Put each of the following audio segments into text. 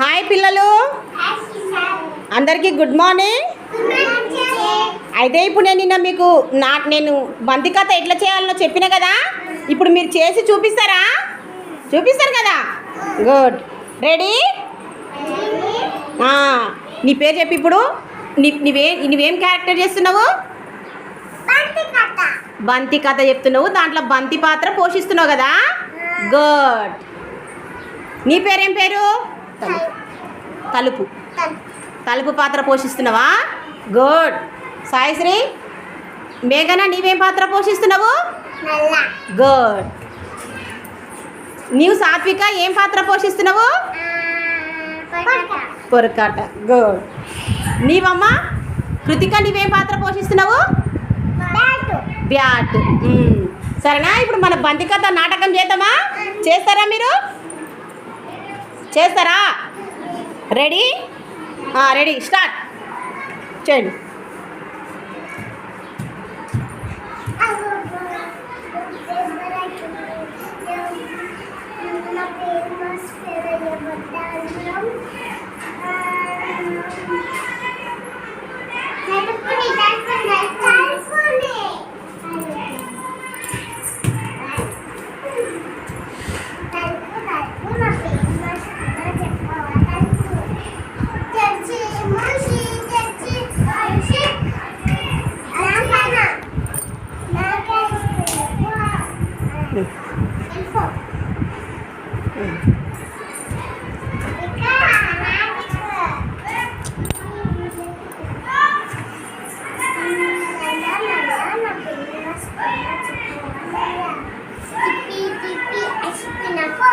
Hi పిల్లలు. అందరికీ good morning. అయితే ఇప్పుడు నేను నిన్న మీకు నా నేను బంతి కథ ఎట్లా చేయాలనో చెప్పిన కదా ఇప్పుడు మీరు చేసి చూపిస్తారా? చూపిస్తారు కదా? గుడ్. రెడీ? నీ పేరు చెప్పి ఇప్పుడు. నీ నీవే నువ్వేం క్యారెక్టర్ చేస్తున్నావు? బంతి కథ చెప్తున్నావు. దాంట్లో బంతి పాత్ర పోషిస్తున్నావు కదా? గుడ్. నీ పేరేం పేరు? తలుపు. తలుపు. పాత్ర పోషిస్తున్నావా? గుడ్. సాయిశ్రీ మేఘన నీవేం పాత్ర పోషిస్తున్నావు? గుడ్. నీవు సాత్విక ఏం పాత్ర పోషిస్తున్నావు? పొరకాట గుడ్. నీవమ్మ కృతిక నీవేం పాత్ర పోషిస్తున్నావు? బ్యాట్. సరేనా? ఇప్పుడు మన బంతి కథ నాటకం చేద్దామా? చేస్తారా మీరు? చేస్తారా? రెడీ రెడీ స్టార్ట్ చేయండి. Tipi, tipi, ice cream ako.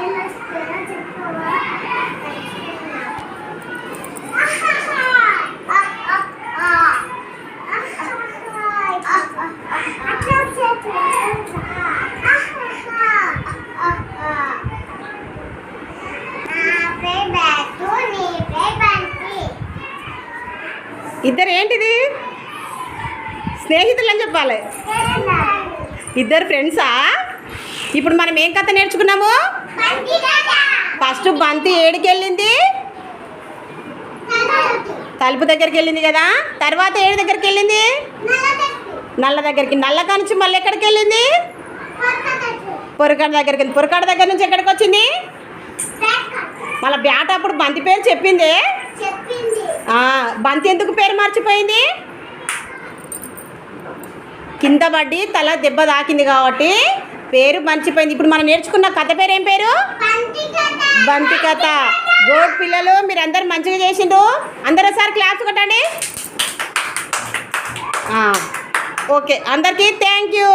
ఇద్దరు ఏంటిది? స్నేహితులు అని చెప్పాలి. ఇద్దరు ఫ్రెండ్సా? ఇప్పుడు మనం ఏం కథ నేర్చుకున్నాము? ఫస్ట్ బంతి ఏడికి వెళ్ళింది తలుపు దగ్గరికి వెళ్ళింది కదా. తర్వాత ఏడు దగ్గరికి వెళ్ళింది నల్ల దగ్గరికి. నల్ల కానించి మళ్ళీ ఎక్కడికి వెళ్ళింది పొరకాడ దగ్గరికి పొరకాడ దగ్గర నుంచి ఎక్కడికి వచ్చింది మళ్ళీ బ్యాట్ అప్పుడు బంతి పేరు చెప్పింది. బంతి ఎందుకు పేరు మర్చిపోయింది? కింద పడి తల దెబ్బ తాకింది కాబట్టి పేరు మర్చిపోయింది. ఇప్పుడు మనం నేర్చుకున్న కథ పేరు ఏం పేరు? బంతి కథ. గోడ్ పిల్లలు మీరు అందరు మంచిగా చేసిండ్రు? అందరూ ఒకసారి క్లాప్స్ కొట్టండి. ఓకే. అందరికీ థ్యాంక్ యూ